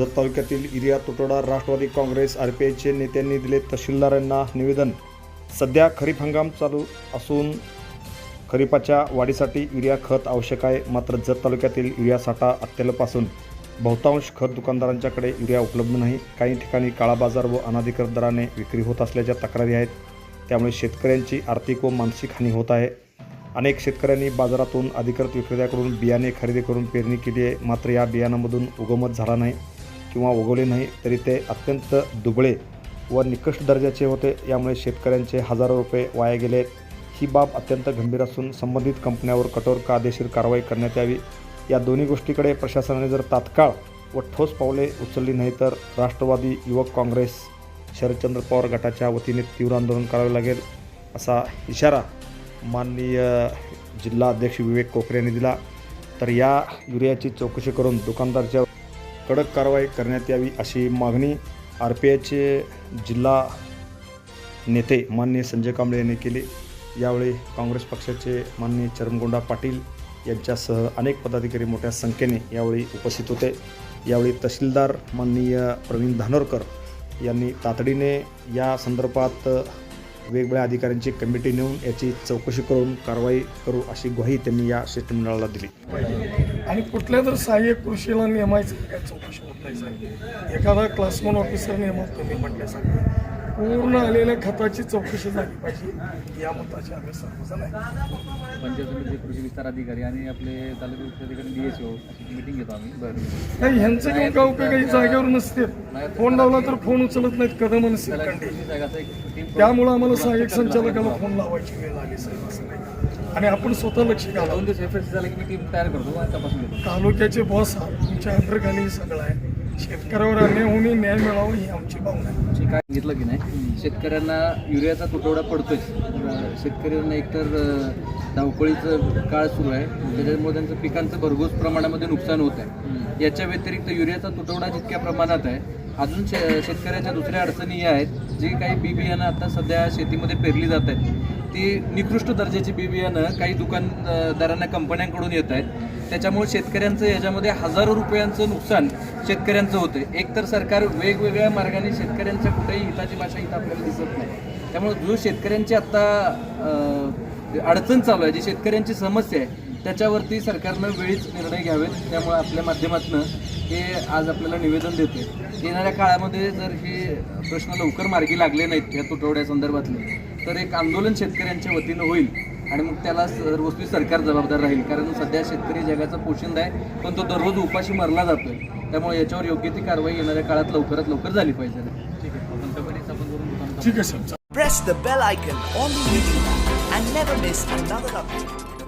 जत तालुक्यातील इरिया तुटोडा राष्ट्रवादी काँग्रेस आर पी आयचे नेत्यांनी दिले तहसीलदारांना निवेदन. सध्या खरीप हंगाम चालू असून खरीपाच्या वाढीसाठी युरिया खत आवश्यक आहे. मात्र जत तालुक्यातील युरिया साठा अत्यल्प असून बहुतांश खत दुकानदारांच्याकडे युरिया उपलब्ध नाही. काही ठिकाणी काळा बाजार व अनाधिकृत दराने विक्री होत असल्याच्या तक्रारी आहेत. त्यामुळे शेतकऱ्यांची आर्थिक व मानसिक हानी होत आहे. अनेक शेतकऱ्यांनी बाजारातून अधिकृत विक्रेत्याकडून बियाणे खरेदी करून पेरणी केली आहे. मात्र या बियाणामधून उगमच झाला नाही. किंवा उगवले नाही तरी ते अत्यंत दुबळे व निकृष्ट दर्जाचे होते. यामुळे शेतकऱ्यांचे हजारो रुपये वाया गेले. ही बाब अत्यंत गंभीर असून संबंधित कंपन्यावर कठोर कायदेशीर कारवाई करण्यात यावी. या दोन्ही गोष्टीकडे प्रशासनाने जर तात्काळ व ठोस पावले उचलली नाही तर राष्ट्रवादी युवक काँग्रेस शरदचंद्र पवार गटाच्या वतीने तीव्र आंदोलन करावे लागेल असा इशारा माननीय जिल्हा अध्यक्ष विवेक कोकरे यांनी दिला. तर या युरियाची चौकशी करून दुकानदारच्या कडक कारवाई करण्यात यावी अशी मागणी आर पी आयचे जिल्हा नेते माननीय संजय कांबळे यांनी केली. यावेळी काँग्रेस पक्षाचे माननीय चरमगोंडा पाटील यांच्यासह अनेक पदाधिकारी मोठ्या संख्येने यावेळी उपस्थित होते. यावेळी तहसीलदार माननीय प्रवीण धानोरकर यांनी तातडीने या संदर्भात वेगवेगळ्या अधिकाऱ्यांची कमिटी नेऊन याची चौकशी करून कारवाई करू अशी ग्वाही त्यांनी या शिष्टमंडळाला दिली. आणि कुठल्या तर सहाय्यक कृषीला नेमायचं काय चौकशी होत नाही एखादा क्लासमन ऑफिसर नेमत तुम्ही म्हटल्यासारखं. पूर्ण आलेल्या खताची चौकशी झाली. पाहिजे या मताचे आम्ही सर्वजण पंचायत समिती कृषी विस्तार अधिकारी आणि आपले तालुका विस्तार अधिकारी डी एच ओ अशी मिटिंग घेतो आम्ही. बरं. नाही ह्यांचं घेऊन का उपयोग आहे? जागेवर नसते फोन लावला तर फोन उचलत नाहीत कदम टीम त्यामुळं आम्हाला सहाय्यक संचालकाला फोन लावायची वेळ आली साहेब असं नाही. आणि आपण स्वतः लक्ष घालावं दोन दिवस एफ एस झालं की मी टीम तयार करतो तपासून घेतो. तालुक्याचे बॉस आहात तुमच्या अंडरखाली हे सगळं आहे. शेतकऱ्यावर अन्याय होऊन न्याय मिळावा ही आमची भावना आहे. जे काय घेतलं की नाही शेतकऱ्यांना युरियाचा तुटवडा पडतोय अं, शेतकऱ्यांना एकतर अं, धावपळीचं काळ सुरू आहे. त्याच्यामुळे त्यांचं पिकांचं भरघोस प्रमाणामध्ये नुकसान होत आहे. याच्या व्यतिरिक्त युरियाचा तुटवडा जितक्या प्रमाणात आहे अजून शे शेतकऱ्याच्या दुसऱ्या अडचणी या आहेत. जी काही बी बियाणं आता सध्या शेतीमध्ये पेरली जात आहेत ती निकृष्ट दर्जाची बी बियाणं काही दुकानदारांना कंपन्यांकडून येत आहेत. त्याच्यामुळे शेतकऱ्यांचं याच्यामध्ये हजारो रुपयांचं नुकसान शेतकऱ्यांचं होतं एकतर सरकार वेगवेगळ्या मार्गाने शेतकऱ्यांच्या कुठेही हिताची भाषा इथं आपल्याला दिसत नाही. त्यामुळे जो शेतकऱ्यांची आत्ता अडचण चालू आहे जी शेतकऱ्यांची समस्या आहे त्याच्यावरती सरकारनं वेळीच निर्णय घ्यावेत. त्यामुळे आपल्या माध्यमातून हे आज आपल्याला निवेदन देते येणाऱ्या काळामध्ये जर हे प्रश्न लवकर मार्गी लागले नाहीत या तुटवड्या संदर्भातले तर एक आंदोलन शेतकऱ्यांच्या वतीनं होईल. आणि मग त्याला सर्वस्वी सरकार जबाबदार राहील. कारण सध्या शेतकरी जगाचा पोशिंदा आहे पण तो दररोज उपाशी मरला जातोय. त्यामुळे याच्यावर योग्य ती कारवाई येणाऱ्या काळात लवकरात लवकर झाली पाहिजे. ठीक आहे YouTube app and never miss another update.